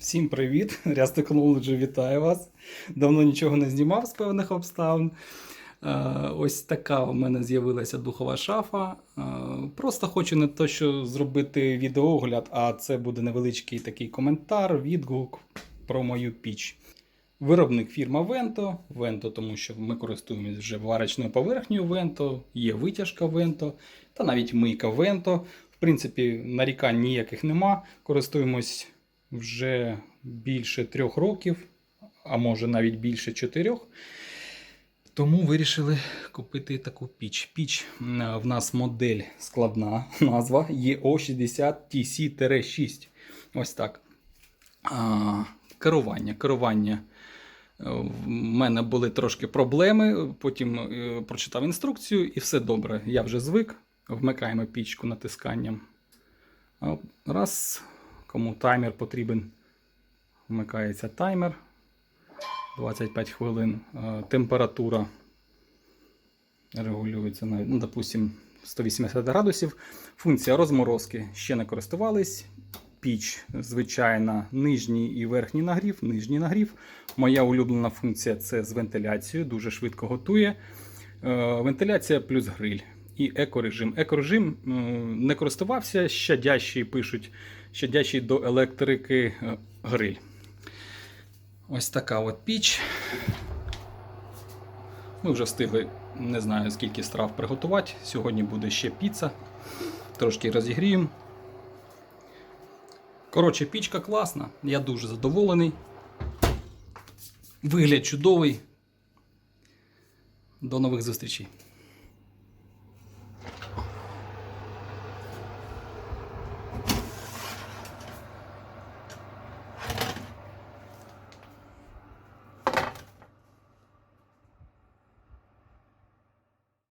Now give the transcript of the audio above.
Всім привіт! Rust Technology вітає вас. Давно нічого не знімав з певних обставин. Е, Ось така у мене з'явилася духова шафа. Е, Просто хочу не то, що зробити відеоогляд, а це буде невеличкий такий коментар, відгук про мою піч. Виробник фірма Vento. Vento, тому що ми користуємося вже варочною поверхнею Vento, є витяжка Vento та навіть мийка Vento. В принципі, нарікань ніяких нема. Користуємось вже більше трьох років, а може навіть більше чотирьох. Тому вирішили купити таку піч. Піч в нас модель складна, назва EO60TC-6. Ось так. А, керування. Керування. Е, В мене були трошки проблеми, потім е, прочитав інструкцію і все добре. Я вже звик. Вмикаємо пічку натисканням. Раз, кому таймер потрібен, вмикається таймер. 25 хвилин. Е, Температура регулюється на, ну, допустим, 180 градусів. Функція розморозки ще не користувались. Піч, звичайна, нижній і верхній нагрів. Нижній нагрів. Моя улюблена функція це з вентиляцією, дуже швидко готує. Е, Вентиляція плюс гриль. І екорежим. Екорежим е, не користувався, щадящий пишуть, щадящий до електрики е, гриль. Ось така от піч. Ми вже встигли, не знаю скільки страв приготувати. Сьогодні буде ще піца. Трошки розігріємо. Коротше, пічка класна, я дуже задоволений. Вигляд чудовий. До нових зустрічей.